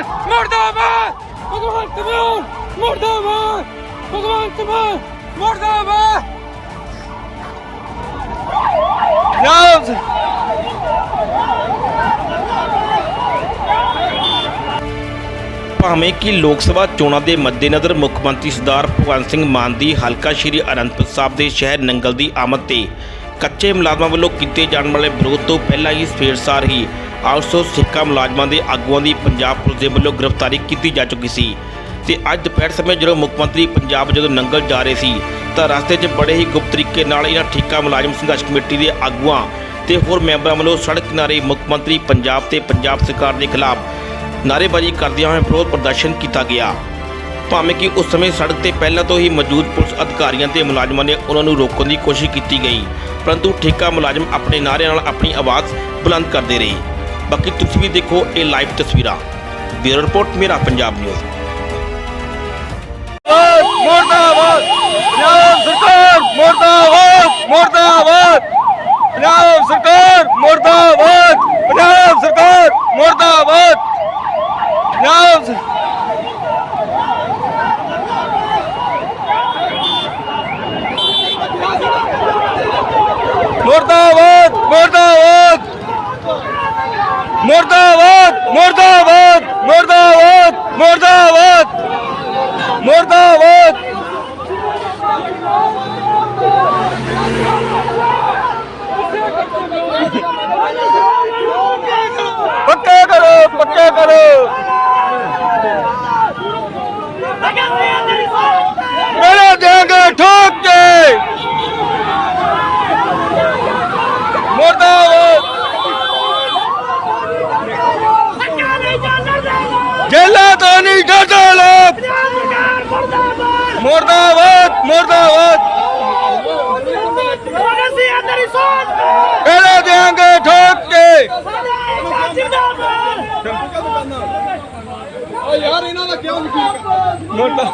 ਮਾਨ ਮੁਰਦਾਬਾਦ ਭਗਵੰਤ ਮਾਨ ਮੁਰਦਾਬਾਦ ਭਗਵੰਤ ਮਾਨ ਮੁਰਦਾਬਾਦ ਪੰਜਾਬ ਭਾਵੇਂ ਕਿ ਲੋਕ ਸਭਾ ਚੋਣਾਂ ਦੇ ਮੱਦੇਨਜ਼ਰ ਮੁੱਖ ਮੰਤਰੀ ਸਰਦਾਰ ਭਗਵੰਤ ਸਿੰਘ ਮਾਨ ਦੀ ਹਲਕਾ ਸ਼੍ਰੀ ਅਨੰਦਪੁਰ ਸਾਹਿਬ ਦੇ ਸ਼ਹਿਰ ਨੰਗਲ ਦੀ ਆਮਦ ਤੇ ਕੱਚੇ ਮੁਲਾਜ਼ਮਾਂ ਵੱਲੋਂ ਕੀਤੇ ਜਾਣ ਵਾਲੇ ਵਿਰੋਧ ਤੋਂ ਪਹਿਲਾਂ ਹੀ ਸਵੇਰ ਸਾਰ ਹੀ ਆਊਟਸੋਰਸ ਸਿੱਕਾ ਮੁਲਾਜ਼ਮਾਂ ਦੇ ਆਗੂਆਂ ਦੀ ਪੰਜਾਬ ਪੁਲਿਸ ਦੇ ਵੱਲੋਂ ਗ੍ਰਿਫਤਾਰੀ ਕੀਤੀ ਜਾ ਚੁੱਕੀ ਸੀ। ਤੇ ਅੱਜ ਦੁਪਹਿਰ ਸਮੇਂ ਜਦੋਂ ਮੁੱਖ ਮੰਤਰੀ ਪੰਜਾਬ ਜਦੋਂ ਨੰਗਲ ਜਾ ਰਹੇ ਸੀ, ਤਾਂ ਰਸਤੇ 'ਚ ਬੜੇ ਹੀ ਗੁਪਤ ਤਰੀਕੇ ਨਾਲ ਇਹਨਾਂ ਠੇਕਾ ਮੁਲਾਜ਼ਮ ਸੰਘਰਸ਼ ਕਮੇਟੀ ਦੇ ਆਗੂਆਂ ਤੇ ਹੋਰ ਮੈਂਬਰਾਂ ਵੱਲੋਂ ਸੜਕ ਕਿਨਾਰੇ ਮੁੱਖ ਮੰਤਰੀ ਪੰਜਾਬ ਤੇ ਪੰਜਾਬ ਸਰਕਾਰ ਦੇ ਖਿਲਾਫ ਨਾਅਰੇਬਾਜ਼ੀ ਕਰਦਿਆਂ ਹੋਏ ਵਿਰੋਧ ਪ੍ਰਦਰਸ਼ਨ ਕੀਤਾ ਗਿਆ। ਭਾਵੇਂ ਕਿ ਉਸ ਸਮੇਂ ਸੜਕ ਤੇ ਪਹਿਲਾਂ ਤੋਂ ਹੀ ਮੌਜੂਦ ਪੁਲਿਸ ਅਧਿਕਾਰੀਆਂ ਤੇ ਮੁਲਾਜ਼ਮਾਂ ਨੇ ਉਹਨਾਂ ਨੂੰ ਰੋਕਣ ਦੀ ਕੋਸ਼ਿਸ਼ ਕੀਤੀ ਗਈ ਪਰੰਤੂ ਠੇਕਾ ਮੁਲਾਜ਼ਮ ਆਪਣੇ ਨਾਅਰਿਆਂ ਨਾਲ ਆਪਣੀ ਆਵਾਜ਼ ਬੁਲੰਦ ਕਰਦੇ ਰਹੇ। ਬਾਕੀ ਤੁਸੀਂ ਵੀ ਦੇਖੋ ਇਹ ਲਾਈਵ ਤਸਵੀਰਾਂ। ਬਿਊਰੋ ਰਿਪੋਰਟ, ਮੇਰਾ ਪੰਜਾਬ ਨਿਊਜ਼। ਮੁਰਦਾਬਾਦ! ਪੰਜਾਬ ਸਰਕਾਰ ਮੁਰਦਾਬਾਦ! ਮੁਰਦਾਬਾਦ! ਪੰਜਾਬ ਸਰਕਾਰ ਮੁਰਦਾਬਾਦ! ਪੰਜਾਬ ਸਰਕਾਰ ਮੁਰਦਾਬਾਦ! ਪੰਜਾਬ ਸ- ਮੁਰਦਾਬਾਦ ਮੁਰਦਾਬਾਦ! ਮੁਰਦਾਬਾਦ ਮੁਰਦਾਬਾਦ ਮੁਰਦਾਬਾਦ ਮੁਰਦਾਬਾਦ! ਮੁਰਦਾਬਾਦ! ਪੱਕੇ ਕਰੋ ਪੱਕੇ ਕਰੋ ਮੇਰੇ ਦੇਂਗੇ ਠੋਕ ਕੇ ਮੁਰਦਾਬਾਦ ਜੇਲਾ ਤੋਂ ਨਹੀਂ ਡਰਦਾ ਲੋਕ ਮੁਰਦਾਬਾਦ ਮੁਰਦਾਬਾਦ ਮੇਰੇ ਦੇਂਗੇ ਠੋਕ ਕੇ ਯਾਰ ਇਹਨਾਂ ਦਾ ਕਿਉਂ ਮੁਰਦਾ